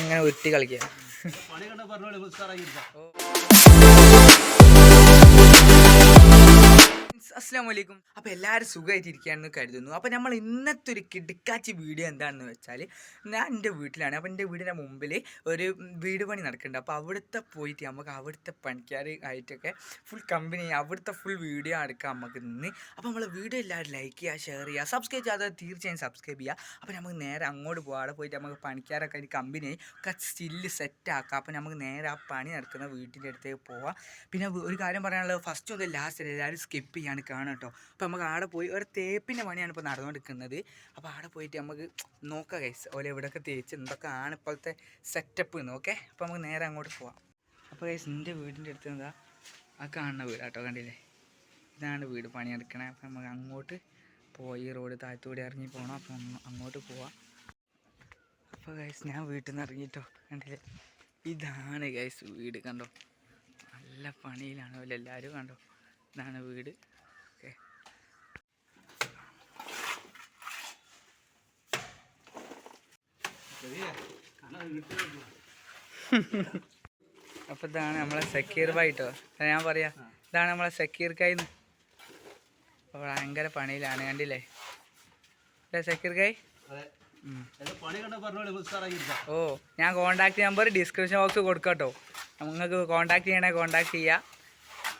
ഇങ്ങനെ ഉരുട്ടി കളിക്കുക. ഉത്സാറാക്കി അസ്സാം വലൈക്കും അപ്പോൾ എല്ലാവരും സുഖമായിട്ടിരിക്കുകയാണെന്ന് കരുതുന്നു. അപ്പോൾ നമ്മൾ ഇന്നത്തെ ഒരു കിടുക്കാച്ചി വീഡിയോ എന്താണെന്ന് വെച്ചാൽ ഞാൻ എന്റെ വീട്ടിലാണ്. അപ്പോൾ എന്റെ വീടിന്റെ മുമ്പിൽ ഒരു വീട് പണി നടക്കുന്നുണ്ട്. അപ്പോൾ അവിടുത്തെ പോയിട്ട് നമുക്ക് അവിടുത്തെ പണിക്കാർ ആയിട്ടൊക്കെ ഫുൾ കമ്പനി അവിടുത്തെ ഫുൾ വീഡിയോ എടുക്കാം നമുക്ക് നിന്ന്. അപ്പോൾ നമ്മൾ വീഡിയോ എല്ലാവരും ലൈക്ക് ചെയ്യുക ഷെയർ ചെയ്യുക സബ്സ്ക്രൈബ് ചെയ്യാതെ തീർച്ചയായും സബ്സ്ക്രൈബ് ചെയ്യുക. അപ്പോൾ നമുക്ക് നേരെ അങ്ങോട്ട് പോകാം അവിടെ പോയിട്ട് നമുക്ക് പണിക്കാരൊക്കെ ഒരു കമ്പനി ഒക്കെ സ്റ്റില്ല് സെറ്റ് അപ്പം അപ്പോൾ നമുക്ക് നേരെ ആ പണി നടക്കുന്ന വീട്ടിന്റെ അടുത്തേക്ക് പോവാം. പിന്നെ ഒരു കാര്യം പറയാനുള്ളത് ഫസ്റ്റ് മുതൽ ലാസ്റ്റ് വരെ എല്ലാവരും സ്കിപ്പ് ചെയ്യാണ് കാണുക കേട്ടോ അപ്പോൾ നമുക്ക് ആടെ പോയി ഒരു തേപ്പിന്റെ പണിയാണ് ഇപ്പോൾ നടന്നുകൊണ്ടിരിക്കുന്നത് അപ്പോൾ ആടെ പോയിട്ട് നമുക്ക് നോക്കാം കൈസ് ഓലെ എവിടെയൊക്കെ തേച്ച് എന്തൊക്കെ ആണ് ഇപ്പോഴത്തെ സെറ്റപ്പ് എന്ന് ഓക്കെ അപ്പോൾ നമുക്ക് നേരെ അങ്ങോട്ട് പോവാം. അപ്പോൾ കൈസ് എന്റെ വീടിന്റെ അടുത്ത് എന്താ? ആ കാണുന്ന വീട് കേട്ടോ കണ്ടില്ലേ? ഇതാണ് വീട് പണിയെടുക്കണേ. അപ്പോൾ നമുക്ക് അങ്ങോട്ട് പോയി റോഡ് താഴത്തൂടെ ഇറങ്ങി പോകണം ഒന്ന് അങ്ങോട്ട് പോവാം. അപ്പോൾ ഗൈസ് ഞാൻ വീട്ടിൽ നിന്ന് ഇറങ്ങിയിട്ടോ കണ്ടില്ലേ? ഇതാണ് ഗൈസ് വീട് കണ്ടോ? നല്ല പണിയിലാണ് എല്ലാവരും കണ്ടോ? ഇതാണ് വീട്. അപ്പോൾ ഇതാണ് നമ്മളെ സക്കീർ ബായിട്ടോ ഞാൻ പറയാ ഇതാണ് നമ്മളെ സക്കീർ കൈ അപ്പോൾ ഭയങ്കര പണിയിലാണ് കണ്ടില്ലേ? അല്ലേ സക്കീർ കൈ ഓ ഞാൻ കോണ്ടാക്ട് നമ്പർ ഡിസ്ക്രിപ്ഷൻ ബോക്സ് കൊടുക്കട്ടോ നിങ്ങൾക്ക് കോണ്ടാക്ട് ചെയ്യണേ കോണ്ടാക്ട് ചെയ്യുക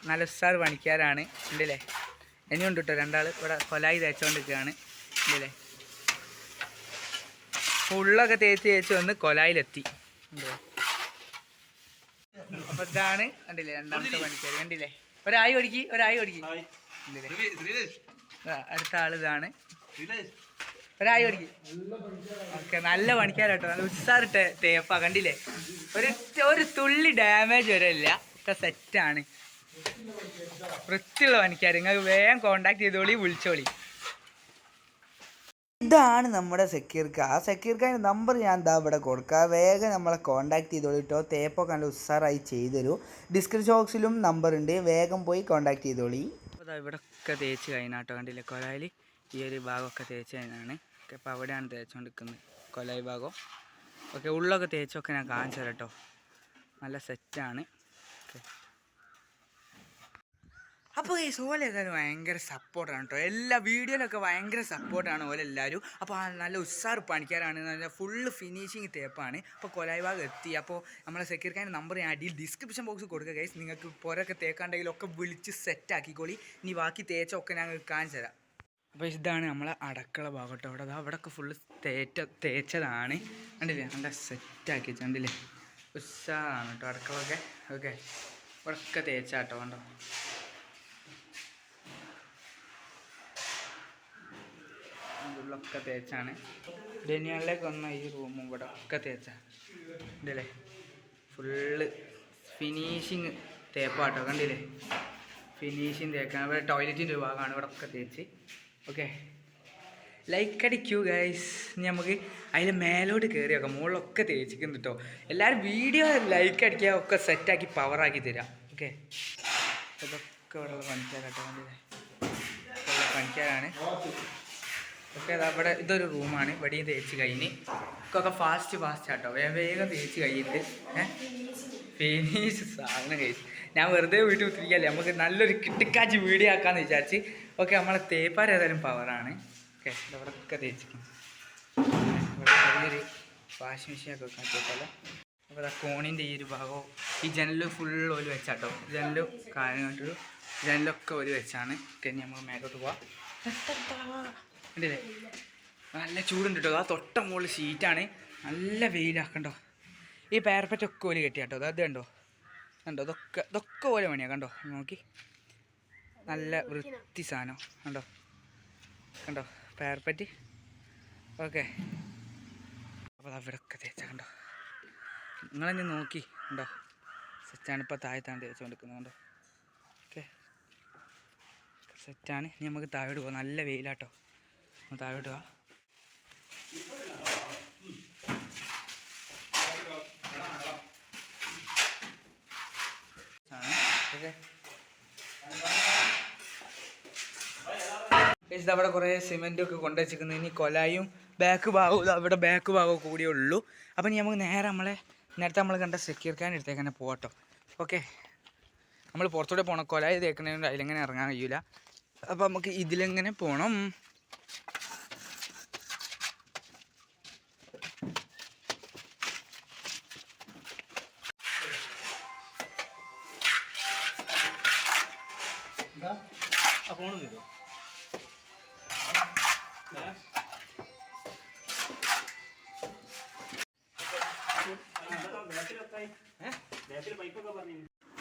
നല്ല ഉസ്സാർ പണിക്കാരാണ് ഉണ്ടല്ലേ ഇനിയുണ്ട് കേട്ടോ രണ്ടാൾ ഇവിടെ കൊലായി തേച്ചുകൊണ്ടിരിക്കുകയാണ് ഉണ്ടല്ലേ ഫുള്ളൊക്കെ തേച്ച് തേച്ച് വന്ന് കൊലായിലെത്തി. അപ്പൊ ഇതാണ് കണ്ടില്ലേ രണ്ടാമത്തെ പണിക്കാർ കണ്ടില്ലേ? ഒരായി ഒടുക്കി ഒരായി ഒടുക്കി. അടുത്ത ആൾ ഇതാണ്. ഒരായി ഒടുക്കി. ഓക്കെ നല്ല പണിക്കാരാട്ടോ. നല്ല ഉസ്സാറ് തേപ്പ കണ്ടില്ലേ? ഒരു ഒരു തുള്ളി ഡാമേജ് വരില്ല ഒക്കെ സെറ്റാണ് വൃത്തിയുള്ള പണിക്കാർ നിങ്ങൾക്ക് വേഗം കോണ്ടാക്ട് ചെയ്തോളി വിളിച്ചോളി. ഇതാണ് നമ്മുടെ സെക്യൂർക്ക ആ സെക്യൂർക്കാന്റെ നമ്പർ ഞാൻ എന്താ ഇവിടെ കൊടുക്കുക വേഗം നമ്മളെ കോൺടാക്ട് ചെയ്തോളൂ കേട്ടോ. തേപ്പൊക്കെ നല്ല ചെയ്തു ചെയ്തുതരൂ ഡിസ്ക്രിപ്ഷൻ ബോക്സിലും നമ്പർ ഉണ്ട്. വേഗം പോയി കോൺടാക്ട് ചെയ്തോളി. ഇവിടെ ഒക്കെ തേച്ച് കഴിഞ്ഞാട്ടോ. കണ്ടില്ലേ? കൊലായിൽ ഈ ഒരു ഭാഗമൊക്കെ തേച്ച് കഴിഞ്ഞാണ് അപ്പം അവിടെയാണ് തേച്ചുകൊണ്ടിരിക്കുന്നത് കൊലായി ഭാഗം. ഓക്കെ ഉള്ളൊക്കെ തേച്ചൊക്കെ ഞാൻ കാണിച്ചു തരാം കേട്ടോ. നല്ല സെറ്റാണ് ഓക്കെ. അപ്പോൾ ഈ സോല ഏതായാലും ഭയങ്കര സപ്പോർട്ടാണ് കേട്ടോ എല്ലാ വീഡിയോയിലൊക്കെ ഭയങ്കര സപ്പോർട്ടാണ് ഓല എല്ലാവരും അപ്പോൾ നല്ല ഉസ്സാർ പണിക്കാരാണ്. നല്ല ഫുള്ള് ഫിനിഷിങ് തേപ്പാണ് അപ്പോൾ കൊലായി ഭാഗം എത്തി. അപ്പോൾ നമ്മളെ സെക്യൂരിക്കാന്റെ നമ്പർ ഞാൻ അടിയിൽ ഡിസ്ക്രിപ്ഷൻ ബോക്സ് കൊടുക്കുക ഗൈസ് നിങ്ങൾക്ക് പുരൊക്കെ തേക്കാണ്ടെങ്കിൽ ഒക്കെ വിളിച്ച് സെറ്റ് ആക്കിക്കോളി. ഇനി ബാക്കി തേച്ചൊക്കെ ഞങ്ങൾ കാണിച്ചു തരാം. അപ്പോൾ ഇതാണ് നമ്മളെ അടക്കള ഭാഗം കേട്ടോ അവിടെ ഒക്കെ ഫുള്ള് തേറ്റ തേച്ചതാണ്. കണ്ടില്ലേ? നല്ല സെറ്റാക്കി വെച്ചു. കണ്ടില്ലേ? ഉസ്സാറാണ് കേട്ടോ അടക്കളൊക്കെ. ഓക്കെ ഇവിടെയൊക്കെ തേച്ചാട്ടോ കണ്ടോ? ഉള്ളൊക്കെ തേച്ചാണ്. ഡെനിയാളിലേക്ക് വന്ന ഈ റൂമും ഇവിടെ ഒക്കെ തേച്ചാണ് ഉണ്ടല്ലേ ഫുള്ള് ഫിനിഷിങ് തേപ്പാട്ടോ കണ്ടില്ലേ? ഫിനിഷിങ് തേക്കാൻ. ഇവിടെ ടോയ്ലറ്റിന്റെ ഒരു ഭാഗമാണ് ഇവിടെ ഒക്കെ തേച്ച്. ഓക്കെ? ലൈക്ക് അടിക്കൂ ഗൈസ് നമുക്ക് അതിന്റെ മേലോട്ട് കയറി നോക്കാം. മുകളിലൊക്കെ തേച്ചിക്കുന്നു കേട്ടോ എല്ലാവരും വീഡിയോ ലൈക്ക് അടിക്കുക ഒക്കെ സെറ്റാക്കി പവറാക്കി തരാം. ഓക്കെ? ഇതൊക്കെ ഇവിടെ പണിക്കാരാട്ടോ പണിക്കാരാണ്. ഓക്കെ അവിടെ ഇതൊരു റൂമാണ്. ഇവിടെയും തേച്ച് കഴിഞ്ഞ് ഒക്കെ ഫാസ്റ്റ് ഫാസ്റ്റ് ആട്ടോ. വേഗം തേച്ച് കഴിഞ്ഞിട്ട് ഫിനിഷ് സാധനം കഴിച്ചു. ഞാൻ വെറുതെ വീട്ടിൽ കുത്തിരിക്കല്ലേ നമുക്ക് നല്ലൊരു കിട്ടിക്കാച്ച് വീഡിയോ ആക്കാന്ന് വിചാരിച്ച്. ഓക്കെ നമ്മളെ തേപ്പാർ ഏതായാലും പവറാണ് ഓക്കെ ഇവിടെയൊക്കെ തേച്ചിരിക്കും. ഇവിടെ ചെറിയൊരു വാഷിംഗ് മെഷീനൊക്കെ വെക്കാൻ തേപ്പല്ലോ അപ്പോൾ ആ കോണിന്റെ ഈ ഒരു ഭാഗവും ഈ ജനലിൽ ഫുൾ ഒരു വെച്ചാട്ടോ. ജനലും കാര്യം കണ്ടൊരു ജനലൊക്കെ ഒരു വെച്ചാണ്. ഓക്കെ നമുക്ക് മേലോട്ട് പോവാം. കണ്ടില്ലേ? നല്ല ചൂടുണ്ട് കേട്ടോ. ആ തൊട്ട മുകളിൽ സീറ്റാണ് നല്ല വെയിലാക്കണ്ടോ ഈ പേർപ്പറ്റൊക്കെ ഓൽ കെട്ടിയ കേട്ടോ. അത് കണ്ടോ? കണ്ടോ? ഇതൊക്കെ ഇതൊക്കെ ഓല പണിയാണ് കണ്ടോ? നോക്കി. നല്ല വൃത്തി സാധനം കണ്ടോ? കണ്ടോ? പേരപ്പറ്റി ഓക്കെ. അപ്പോൾ അവിടെയൊക്കെ തേച്ച കണ്ടോ? നിങ്ങളെന്നെ നോക്കി കണ്ടോ? സെറ്റാണ് ഇപ്പോൾ താഴത്താണ് തേച്ചുകൊണ്ടിരിക്കുന്നത് കണ്ടോ? ഓക്കെ. സെറ്റാണ്. ഇനി നമുക്ക് താഴോട്ട് പോകാം. നല്ല വെയിലാട്ടോ താഴോട്ട് വാ. അവിടെ കുറേ സിമെന്റും ഒക്കെ കൊണ്ടു വെച്ചിരിക്കുന്നത് ഇനി കൊലായും ബാക്ക് ഭാഗവും അവിടെ ബാക്ക് ഭാഗവും കൂടിയേ ഉള്ളൂ. അപ്പം ഇനി നമുക്ക് നേരെ നമ്മളെ നേരത്തെ നമ്മൾ കണ്ട സെക്യൂർ ഖാൻ അടുത്തേക്ക് തന്നെ പോകട്ടോ ഓക്കെ. നമ്മൾ പുറത്തൂടെ പോകണം കൊലായി തേക്കണതുകൊണ്ട് അതിലെങ്ങനെ ഇറങ്ങാൻ കഴിയൂല. അപ്പം നമുക്ക് ഇതിലെങ്ങനെ പോകണം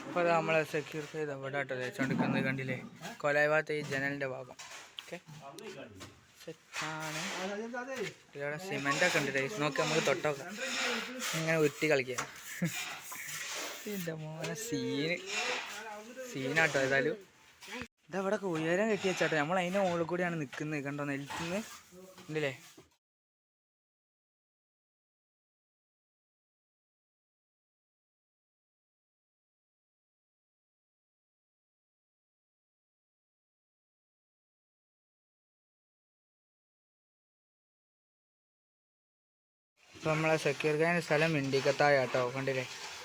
അപ്പോൾ നമ്മളെ സെക്യൂർ ചെയ്ത് അവിടെ ആട്ടോ തേച്ചുകൊണ്ടിരിക്കുന്നത് കണ്ടില്ലേ? കൊലായ ഭാഗത്ത് ഈ ജനലിന്റെ ഭാഗം. ഓക്കെ? സെറ്റാണ് ഇവിടെ സിമെന്റ് ഒക്കെ ഉണ്ട് guys. നോക്കി നമുക്ക് തൊട്ടൊക്കെ. ഇങ്ങനെ ഉരുട്ടി കളിക്കുക എന്റെ മോനെ സീന് സീനാട്ടോ ഏതായാലും. ഇതവിടെ ഉയരം കെട്ടി വെച്ചാട്ടോ. നമ്മൾ അതിന്റെ മുകളിൽ കൂടിയാണ് നിൽക്കുന്നത് കണ്ടോ? നെൽത്തുനിന്ന് ഉണ്ടല്ലേ അപ്പോൾ നമ്മളെ സക്കീർ സ്ഥലം മിണ്ടിക്കത്തായ കേട്ടോ കണ്ടില്ലേ?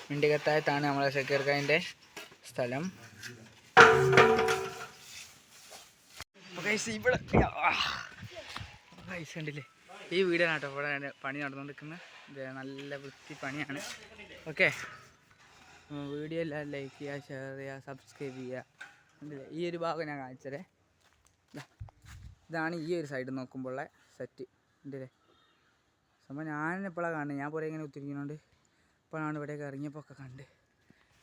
മിണ്ടിക്കത്തായത്താണ് നമ്മളെ സക്കീർ ഖാന്റെ സ്ഥലം. ഇവിടെ കണ്ടില്ലേ? ഈ വീടാണ് കേട്ടോ ഇവിടെ പണി നടന്നുകൊണ്ടിരിക്കുന്നത്. നല്ല വൃത്തി പണിയാണ്. ഓക്കെ വീഡിയോ എല്ലാം ലൈക്ക് ചെയ്യുക ഷെയർ ചെയ്യുക സബ്സ്ക്രൈബ് ചെയ്യുക. കണ്ടില്ലേ? ഈ ഒരു ഭാഗം ഞാൻ കാണിച്ചതേ. ഇതാണ് ഈ ഒരു സൈഡ് നോക്കുമ്പോഴുള്ള സെറ്റ് കണ്ടില്ലേ? സംഭവം ഞാൻ ഇപ്പോഴാണ് കാണുന്നത് ഞാൻ പുറകെ ഇങ്ങനെ ഒത്തിരിക്കുന്നുണ്ട് ഇപ്പോഴാണ് ഇവിടെയൊക്കെ ഇറങ്ങിയപ്പോൾ ഒക്കെ കണ്ട്.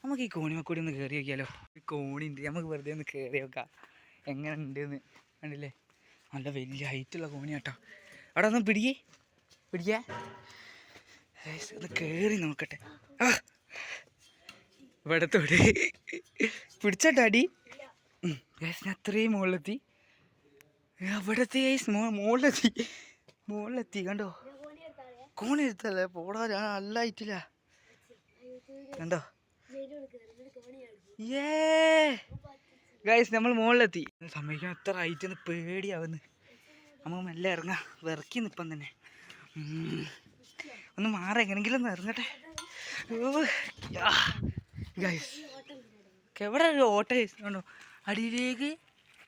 നമുക്ക് ഈ കോണിമക്കൂടി ഒന്ന് കയറി നോക്കിയാലോ? ഈ കോണി ഉണ്ട് നമുക്ക് വെറുതെ ഒന്ന് കയറി നോക്കാം. എങ്ങനെ ഉണ്ടെന്ന്. കണ്ടില്ലേ? നല്ല വലിയ ഹൈറ്റുള്ള കോണി കേട്ടോ അവിടെ ഒന്ന് പിടിക്കേ. പിടിക്കേ. ഒന്ന് കയറി നോക്കട്ടെ. ആ. ഇവിടത്തോട്. പിടിച്ചട്ടാടി ഞാൻ അത്രയും മുകളിലെത്തി. അവിടത്തെ മുകളിലെത്തി മുകളിലെത്തി കണ്ടോ? എടുത്തല്ലേ പോടാ ഞാൻ നല്ല ആയിട്ടില്ല കണ്ടോ? ഏ ഗൈസ് നമ്മൾ മുകളിലെത്തി സമയം എത്ര ഒന്ന് പേടിയാവുന്നു. നമുക്ക് മെല്ലെ ഇറങ്ങാം. വിറക്കി നിപ്പം തന്നെ. ഒന്ന് മാറി എങ്ങനെങ്കിലും ഒന്ന് ഇറങ്ങട്ടെ. ഗൈസ് എവിടെ ഒരു ഓട്ട കണ്ടോ? അടിയിലേക്ക്.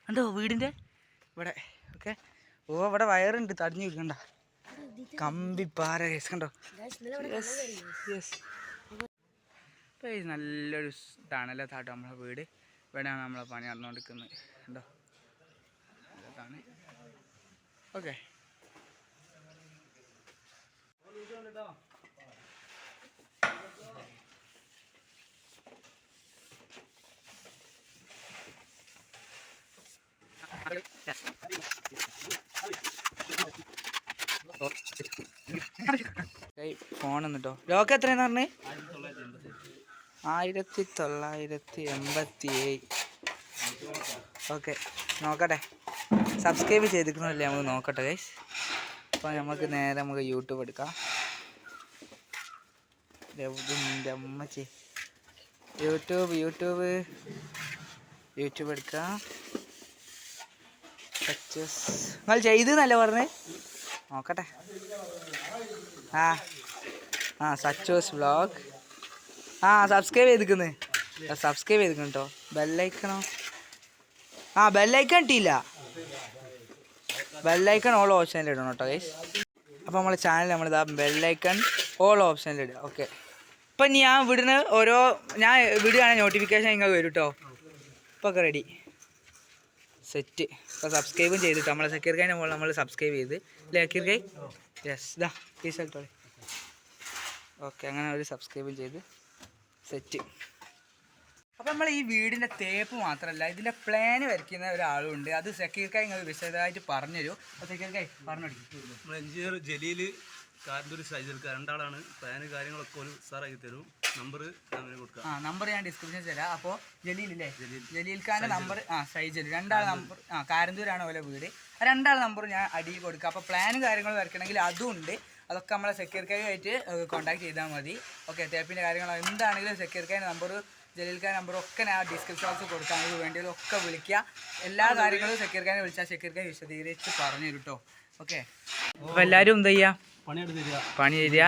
കണ്ടോ? വീടിന്റെ? ഇവിടെ. ഓക്കെ ഓ ഇവിടെ വയറുണ്ട്. തടഞ്ഞു വെക്കണ്ട കമ്പി പാര ഗൈസ് കണ്ടോ? യെസ് നല്ലൊരു തണല താട്ടോ നമ്മളെ വീട്. ഇവിടെയാണ് നമ്മളെ പണി നടന്നുകൊണ്ടിരിക്കുന്നത്. കണ്ടോ? ഇതാണ്. ഓക്കെ ഫോൺ കേട്ടോ ലോക്ക് എത്രയെന്ന് പറഞ്ഞേ? ആയിരത്തി തൊള്ളായിരത്തി എൺപത്തി ഏഴ് ഓക്കെ നോക്കട്ടെ. സബ്സ്ക്രൈബ് ചെയ്തിരിക്കണമല്ലേ നമുക്ക് നോക്കട്ടെ ഗൈസ് അപ്പോൾ നമുക്ക് നേരെ നമുക്ക് യൂട്യൂബ് എടുക്കാം. അമ്മച്ചി. YouTube YouTube. യൂട്യൂബ് എടുക്കാം. നിങ്ങൾ ചെയ്തെന്നല്ലേ പറഞ്ഞേ? നോക്കട്ടെ. ആ. ആ സച്ചോസ് വ്ളോഗ് ആ സബ്സ്ക്രൈബ് ചെയ്തിരിക്കുന്നു. സബ്സ്ക്രൈബ് ചെയ്തിരിക്കുന്നു കേട്ടോ ബെല്ലൈക്കണോ ആ. ബെല്ലൈക്കൺ ഇട്ടില്ല. ബെല്ലൈക്കൺ ഓൾ ഓപ്ഷനിൽ ഇടണം കേട്ടോ ഗൈസ് അപ്പോൾ നമ്മളെ ചാനൽ നമ്മളിതാ ബെല്ലൈക്കൺ ഓൾ ഓപ്ഷനിൽ ഇടുക. ഓക്കെ ഇപ്പം ഞാൻ വിടുന്ന ഓരോ ഞാൻ വിടുകയാണെങ്കിൽ നോട്ടിഫിക്കേഷൻ നിങ്ങൾക്ക് വരും കേട്ടോ ഇപ്പോൾ ഒക്കെ റെഡി സെറ്റ് ഇപ്പോൾ സബ്സ്ക്രൈബും ചെയ്തിട്ട് നമ്മളെ സക്കീർ കൈന്റെ മുകളിൽ നമ്മൾ സബ്സ്ക്രൈബ് ചെയ്ത്. അല്ലേ അക്കീർ കൈ യെസ് ദാ ഈ സ്ഥലത്തോളെ ഓക്കെ അങ്ങനെ ഒരു സബ്സ്ക്രൈബും ചെയ്ത് സെറ്റ് അപ്പോൾ നമ്മൾ ഈ വീടിന്റെ തേപ്പ് മാത്രമല്ല ഇതിന്റെ പ്ലാൻ വരയ്ക്കുന്ന ഒരാളും ഉണ്ട് അത് സെക്യൂർ കൈ നിങ്ങൾ വിശദമായിട്ട് പറഞ്ഞുതരൂ. അപ്പോൾ സെക്യൂർ കൈ പറഞ്ഞു നമ്മൾ എഞ്ചിനീയർ ജലീൽ കാരന്തൂർ സൈജൽക്ക് രണ്ടാളാണ്. പ്ലാന് കാര്യങ്ങളൊക്കെ ഒരു സാറാക്കി തരും. നമ്പർ കൊടുക്കുക കൊടുക്കാം. ആ നമ്പർ ഞാൻ ഡിസ്ക്രിപ്ഷൻ തരാം. അപ്പോൾ ജലീൽ അല്ലേ ജലീൽ. ഖാന്റെ നമ്പർ ആ സൈജൽ രണ്ടാൾ നമ്പർ ആ കാരന്തൂരാണ് ഓലെ വീട്. രണ്ടാൾ നമ്പർ ഞാൻ അടിയിൽ കൊടുക്കുക അപ്പോൾ പ്ലാനും കാര്യങ്ങളും വരയ്ക്കണമെങ്കിൽ അതും ഉണ്ട്. അതൊക്കെ നമ്മളെ സെക്യൂർ ആയിട്ട് കോൺടാക്ട് ചെയ്താൽ മതി. ഓക്കെ തേപ്പിന്റെ കാര്യങ്ങൾ എന്താണെങ്കിലും സെക്യൂർ കൈ നമ്പർ ജലീൽ നമ്പറൊക്കെ നമ്പർ ഒക്കെ ഞാൻ ഡിസ്ക്രിപ്ഷൻ ബോക്സിൽ കൊടുക്കാം. നിങ്ങൾക്ക് ഒക്കെ വിളിക്കുക എല്ലാ കാര്യങ്ങളും സെക്യൂർ കൈനെ വിളിച്ചാൽ സെക്യൂർ കൈ വിശദീകരിച്ച് പറഞ്ഞു തരും കേട്ടോ ഓക്കെ അപ്പോൾ എല്ലാവരും എന്ത് ചെയ്യുക പണി തരിക.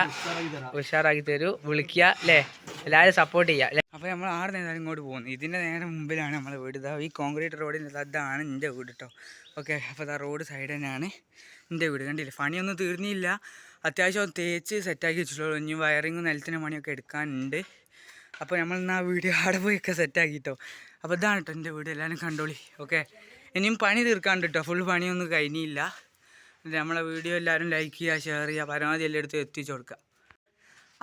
ഉഷാറാക്കി തരാം. വിളിക്കുക അല്ലേ? എല്ലാവരും സപ്പോർട്ട് ചെയ്യുക അല്ലേ? അപ്പോൾ നമ്മൾ ആറ് നേരം ഇങ്ങോട്ട് പോകുന്നു? ഇതിന്റെ നേരെ മുമ്പിലാണ് നമ്മളെ വീട്. ഇതാ ഈ കോൺക്രീറ്റ് റോഡിന്റെ അതാണ് എന്റെ വീട് കേട്ടോ ഓക്കെ അപ്പോൾ ഇതാ റോഡ് സൈഡ് തന്നെയാണ് എന്റെ വീട്. കണ്ടില്ലേ? പണിയൊന്നും തീർന്നില്ല. അത്യാവശ്യം തേച്ച് സെറ്റാക്കി വെച്ചിട്ടുള്ളൂ. ഇനി വയറിങ്ങും നിലത്തിന് പണിയൊക്കെ എടുക്കാനുണ്ട്. അപ്പോൾ നമ്മൾ ഇന്ന് ആ വീഡിയോ അവിടെ പോയൊക്കെ സെറ്റാക്കിട്ടോ അപ്പോൾ ഇതാണ് കേട്ടോ എന്റെ വീട്. എല്ലാവരും കണ്ടോളി. ഓക്കെ ഇനിയും പണി തീർക്കാണ്ട് കേട്ടോ ഫുൾ പണിയൊന്നും കഴിഞ്ഞില്ല. നമ്മളെ വീഡിയോ എല്ലാവരും ലൈക്ക് ചെയ്യുക ഷെയർ ചെയ്യുക പരമാവധി എല്ലായിടത്തും എത്തിച്ചു കൊടുക്കുക.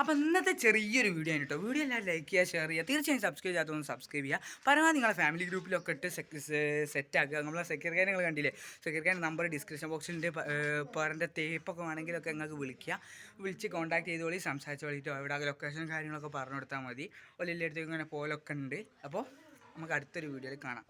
അപ്പോൾ ഇന്നത്തെ ചെറിയൊരു വീഡിയോ ആണ് വീഡിയോ എല്ലാം ലൈക്ക് ചെയ്യുക ഷെയർ ചെയ്യുക. തീർച്ചയായും സബ്സ്ക്രൈബ് ചെയ്യാത്തതൊന്ന് സബ്സ്ക്രൈബ് ചെയ്യുക. പരമാവധി നിങ്ങളെ ഫാമിലി ഗ്രൂപ്പിലൊക്കെ ഇട്ട് സെറ്റ് ആക്കുക. നമ്മളെ സെക്യൂരിറ്റി നിങ്ങൾ കണ്ടില്ലേ? സെക്യൂരിറ്റി നമ്പർ ഡിസ്ക്രിപ്ഷൻ ബോക്സിന്റെ പേരന്റെ തേപ്പൊക്കെ വേണമെങ്കിലൊക്കെ നിങ്ങൾക്ക് വിളിക്കുക. വിളിച്ച് കോൺടാക്ട് ചെയ്തോളി സംസാരിച്ചോളിട്ടോ എവിടെ ലൊക്കേഷൻ കാര്യങ്ങളൊക്കെ പറഞ്ഞു കൊടുത്താൽ മതി. ഒരു എല്ലായിടത്തേക്കും ഇങ്ങനെ പോലൊക്കെ ഉണ്ട്. അപ്പോൾ നമുക്ക് അടുത്തൊരു വീഡിയോയിൽ കാണാം.